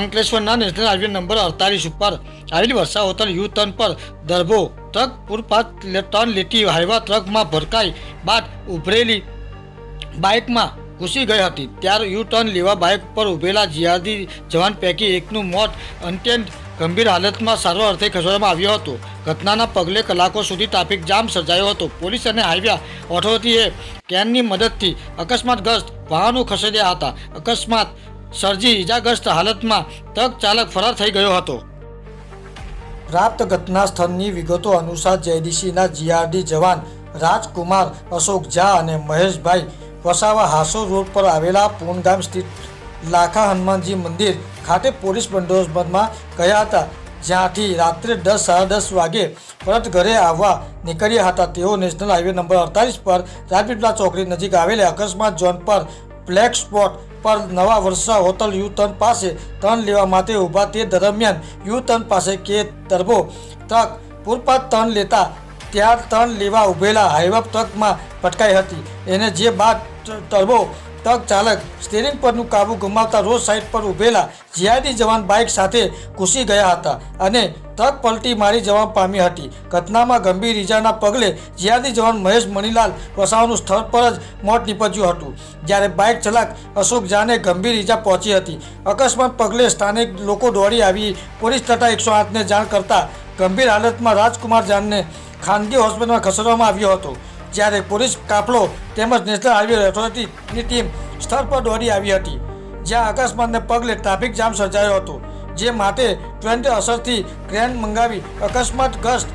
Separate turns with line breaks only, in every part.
અંકલેશ્વરના national highway number અડતાલીસ ઉપર આવેલી વર્ષા હોટલ યુ ટર્ન પર દરભો ટ્રક પૂરપાત ટર્ન લેતી હાઈવા ટ્રકમાં ભરકાઈ બાદ ઉભરેલી બાઇકમાં ઘૂસી ગઈ હતી. ત્યારે યુ ટર્ન લેવા બાઇક પર ઉભેલા જીઆરડી જવાન પૈકી એકનું મોત અત્યંત ગંભીર હાલતમાં સારવાર અર્થે ખસેડવામાં આવ્યો હતો. ઘટનાના પગલે કલાકો સુધી ટ્રાફિક જામ સર્જાયો હતો. પોલીસ અને હાઈવે ઓથોરિટીએ કેનની મદદથી અકસ્માતગ્રસ્ત વાહનો ખસેડ્યા હતા. અકસ્માત સર્જી ઇજાગ્રસ્ત હાલતમાં ટ્રક ચાલક ફરાર થઈ ગયો હતો. પ્રાપ્ત ઘટના સ્થળની વિગતો અનુસાર જેડીસીના જીઆરડી જવાન રાજકુમાર અશોક ઝા અને મહેશભાઈ વસાવા હાસો રોડ પર આવેલા પૂનગામ સ્થિત લાખા હનુમાનજી મંદિર ખાતે પોલીસ બંદોબસ્તમાં ગયા હતા. જ્યાંથી રાત્રે દસ, સાડા દસ વાગે પરત ઘરે આવવા નીકળ્યા હતા. તેઓ નેશનલ હાઈવે નંબર અડતાલીસ પર રાજપીપળા ચોકડી નજીક આવેલા અકસ્માત ઝોન પર બ્લેક સ્પોટ પર નવા વર્ષા હોટલ યુતન પાસે ટર્ન લેવા માટે ઊભા તે દરમિયાન યુતન પાસે કે તરબો ટ્રક પૂરપાટ ટર્ન લેતા ત્યાં ટર્ન લેવા ઊભેલા હાઈવા ટ્રકમાં પટકાઈ હતી. એને જે બાદ ટર્બો ટ્રક ચાલક સ્ટેરિંગ પરનું કાબુ ગુમાવતા રોડ સાઈડ પર ઊભેલા જીઆઈડી જવાન બાઇક સાથે ઘૂસી ગયા હતા અને ટ્રક પલટી મારી જવા પામી હતી. ઘટનામાં ગંભીર ઈજાના પગલે જીઆઈડી જવાન મહેશ મણીલાલ વસાવાનું સ્થળ પર જ મોત નીપજ્યું હતું. જ્યારે બાઇક ચાલક અશોક જાને ગંભીર ઈજા પહોંચી હતી. અકસ્માત પગલે સ્થાનિક લોકો દોડી આવી. પોલીસ તથા એકસો આઠને જાણ કરતા ગંભીર હાલતમાં રાજકુમાર જાનને ખાનગી હોસ્પિટલમાં ખસેડવામાં આવ્યો હતો. જ્યારે પોલીસ કાફલો તેમજ નેશનલ હાઈવે ઓથોરિટીની ટીમ સ્થળ પર દોડી આવી હતી, જ્યાં અકસ્માતને પગલે ટ્રાફિક જામ સર્જાયો હતો, જે માટે ટ્રેન્ડ અસરથી ક્રેન મંગાવી અકસ્માતગ્રસ્ત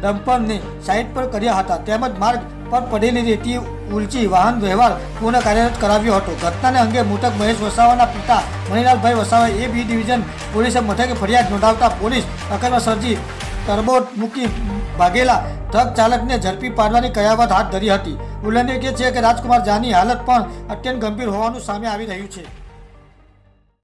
ડમ્પરની સાઇટ પર કર્યા હતા. તેમજ માર્ગ પર પડેલી રેતી, ઉલચી વાહન વ્યવહાર પૂર્ણ કાર્યરત કરાવ્યો હતો. ઘટનાને અંગે મૃતક મહેશ વસાવાના પિતા મણિલાલભાઈ વસાવા એ બી ડિવિઝન પોલીસે મથકે ફરિયાદ નોંધાવતા પોલીસ અકસ્માત સર્જી ટર્બો મૂકી ભાગેલા ટ્રક ચાલકને ઝડપી પાડવાની કયાવત હાથ ધરી હતી. ઉલ્લેખનીય છે કે રાજકુમાર જાની હાલત પણ અત્યંત ગંભીર હોવાનું સામે આવી રહ્યું છે.